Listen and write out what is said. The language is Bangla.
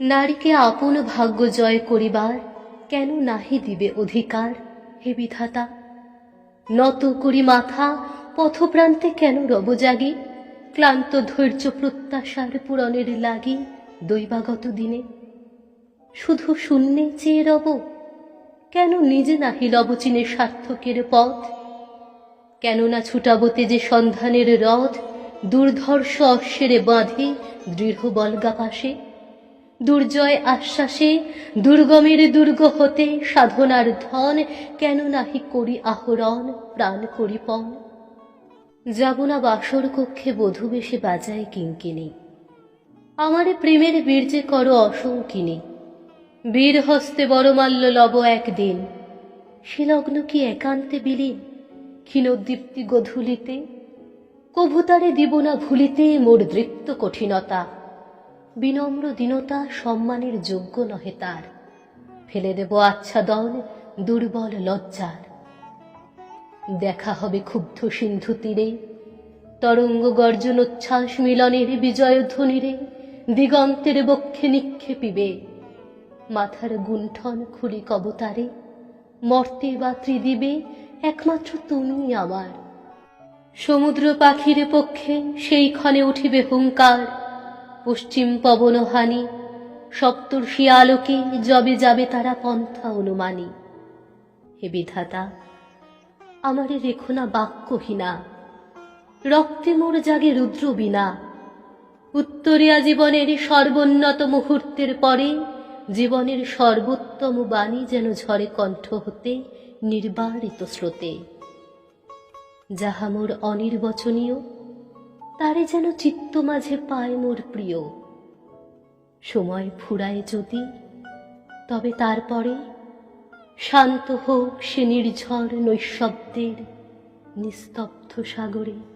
নারীকে আপন ভাগ্য জয় করিবার কেন নাহি দিবে অধিকার হে বিধাতা? নত করি মাথা, পথপ্রান্তে কেন রব জাগি? ক্লান্ত ধৈর্য প্রত্যাশার পূরণের লাগি দৈবাগত দিনে? শুধু শূন্যে চেয়ে রব? কেন নিজে নাহি লব চিনে সার্থকের পথ? কেননা ছুটাবতে যে সন্ধানের রথ? দুর্ধর্ষ অশ্বেরে বাঁধে দৃঢ় বলগা পাশে দুর্জয় আশ্বাসে, দুর্গমের দুর্গ হতে সাধনার ধন কেন নাহি করি আহরণ, প্রাণ করি পণ? যাব না বাসর কক্ষে বধূ বেশে বাজায় কিঙ্কিনি আমারে প্রেমের বীর্যে করো অশঙ্কিনী বীর হস্তে বড়মাল্য লব একদিন। শিলগ্ন কি একান্তে বিলীন? ক্ষীণোদ্দীপ্তি গধূলিতে? কভুতারে দিব না ভুলিতে মোর দৃপ্ত কঠিনতা। বিনম্র দীনতা সম্মানের যোগ্য নহে তার। ফেলে দেব আচ্ছাদন দুর্বল লজ্জার। দেখা হবে ক্ষুব্ধ সিন্ধু তীরে, তরঙ্গ গর্জন উচ্ছ্বাস মিলনের বিজয় ধ্বনিরে, দিগন্তের বক্ষে নিক্ষেপিবে, মাথার গুণ্ঠন খুলি কবতারে, মর্তে বা ত্রিদিবে একমাত্র তুমি আমার। সমুদ্র পাখির পক্ষে সেই ক্ষণে উঠিবে হুঙ্কার পশ্চিম পবন হানি সপ্তর্ষি আলোকে যবে যাবে তারা পন্থা অনুমানী। হে বিধাতা, আমারে রেখো না বাক্যহীনা, রক্তে মোর জাগে রুদ্র বিনা উত্তরিয়া জীবনের সর্বোন্নত মুহূর্তের পরে জীবনের সর্বোত্তম বাণী যেন ঝরে কণ্ঠ হতে নির্বারিত স্রোতে। যাহা মোর অনির্বচনীয় তারে যেন চিত্ত মাঝে পায় মোর প্রিয়। সময় ফুরায় যদি, তবে তারপরে শান্ত হোক সে নির্ঝর নৈশব্দের নিস্তব্ধ সাগরে।